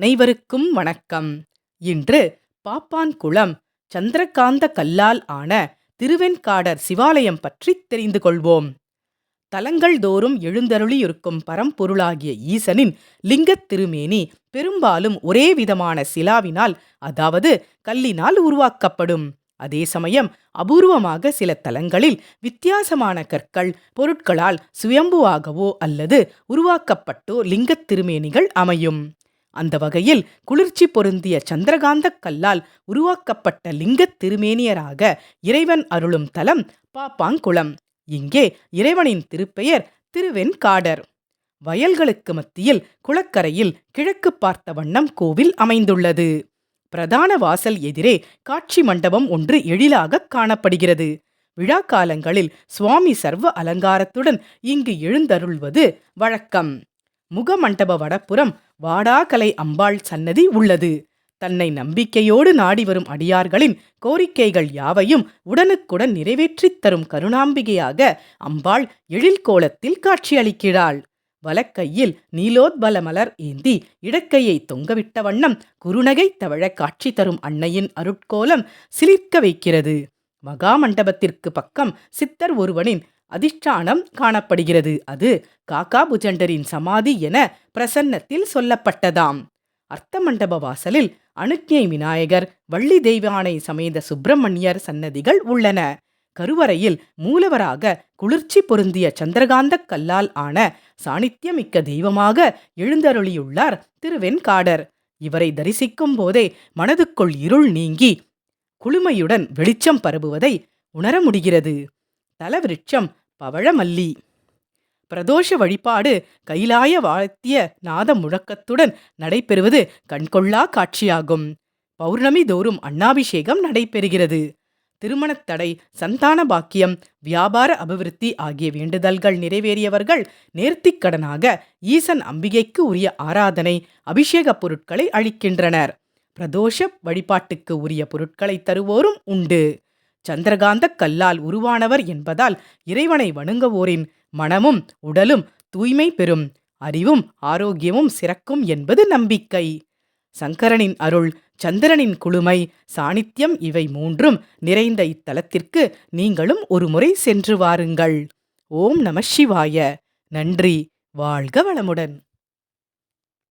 அனைவருக்கும் வணக்கம். இன்று பாப்பான் குளம் சந்திரகாந்த கல்லால் ஆன திருவெண்காடர் சிவாலயம் பற்றி தெரிந்து கொள்வோம். தலங்கள் தோறும் எழுந்தருளியிருக்கும் பரம்பொருளாகிய ஈசனின் லிங்கத் திருமேனி பெரும்பாலும் ஒரே விதமான சிலாவினால் அதாவது கல்லினால் உருவாக்கப்படும். அதே சமயம் அபூர்வமாக சில தலங்களில் வித்தியாசமான கற்கள் பொருட்களால் சுயம்புவாகவோ அல்லது உருவாக்கப்பட்டோ லிங்கத் திருமேனிகள் அமையும். அந்த வகையில் குளிர்ச்சி பொருந்திய சந்திரகாந்தக் கல்லால் உருவாக்கப்பட்ட லிங்கத் திருமேனியராக இறைவன் அருளும் தலம் பாப்பாங்குளம். இங்கே இறைவனின் திருப்பெயர் திருவெண்காடர். வயல்களுக்கு மத்தியில் குளக்கரையில் கிழக்கு பார்த்த வண்ணம் கோவில் அமைந்துள்ளது. பிரதான வாசல் எதிரே காட்சி மண்டபம் ஒன்று எழிலாக காணப்படுகிறது. விழா காலங்களில் சுவாமி சர்வ அலங்காரத்துடன் இங்கு எழுந்தருள்வது வழக்கம். முகமண்டப வடப்புறம் வாடாகலை அம்பாள் சன்னதி உள்ளது. தன்னை நம்பிக்கையோடு நாடி வரும் அடியார்களின் கோரிக்கைகள் யாவையும் உடனுக்குடன் நிறைவேற்றித் தரும் கருணாம்பிகையாக அம்பாள் எழில் கோலத்தில் காட்சியளிக்கிறாள். வலக்கையில் நீலோத்பல மலர் ஏந்தி இடக்கையை தொங்கவிட்ட வண்ணம் குறுநகை தவழ காட்சி தரும் அன்னையின் அருட்கோலம் சிலிர்க்க வைக்கிறது. மகாமண்டபத்திற்கு பக்கம் சித்தர் ஒருவனின் அதிஷ்டானம் காணப்படுகிறது. அது காக்கா புஜண்டரின் சமாதி என பிரசன்னத்தில் சொல்லப்பட்டதாம். அர்த்த மண்டப வாசலில் அனுக்ஞை விநாயகர் வள்ளி தெய்வானை சமேத சுப்பிரமணியர் சன்னதிகள் உள்ளன. கருவறையில் மூலவராக குளிர்ச்சி பொருந்திய சந்திரகாந்தக் கல்லால் ஆன சாணித்தியமிக்க தெய்வமாக எழுந்தருளியுள்ளார் திருவெண்காடர். இவரை தரிசிக்கும் போதே மனதுக்குள் இருள் நீங்கி குளுமையுடன் வெளிச்சம் பரவுவதை உணர முடிகிறது. தலவிருட்சம் பவழமல்லி. பிரதோஷ வழிபாடு கைலாய வாத்திய நாத முழக்கத்துடன் நடைபெறுவது கண்கொள்ளா காட்சியாகும். பௌர்ணமி தோறும் அண்ணாபிஷேகம் நடைபெறுகிறது. திருமணத் தடை சந்தான பாக்கியம் வியாபார அபிவிருத்தி ஆகிய வேண்டுதல்கள் நிறைவேறியவர்கள் நேர்த்திக்கடனாக ஈசன் அம்பிகைக்கு உரிய ஆராதனை அபிஷேக பொருட்களை அளிக்கின்றனர். பிரதோஷ வழிபாட்டுக்கு உரிய பொருட்களை தருவோரும் உண்டு. சந்திரகாந்த கல்லால் உருவானவர் என்பதால் இறைவனை வணங்குவோரின் மனமும் உடலும் தூய்மை பெறும். அறிவும் ஆரோக்கியமும் சிறக்கும் என்பது நம்பிக்கை. சங்கரனின் அருள் சந்திரனின் குழுமை சாணித்தியம் இவை மூன்றும் நிறைந்த இத்தலத்திற்கு நீங்களும் ஒரு முறை சென்று வாருங்கள். ஓம் நம சிவாய. நன்றி. வாழ்க வளமுடன்.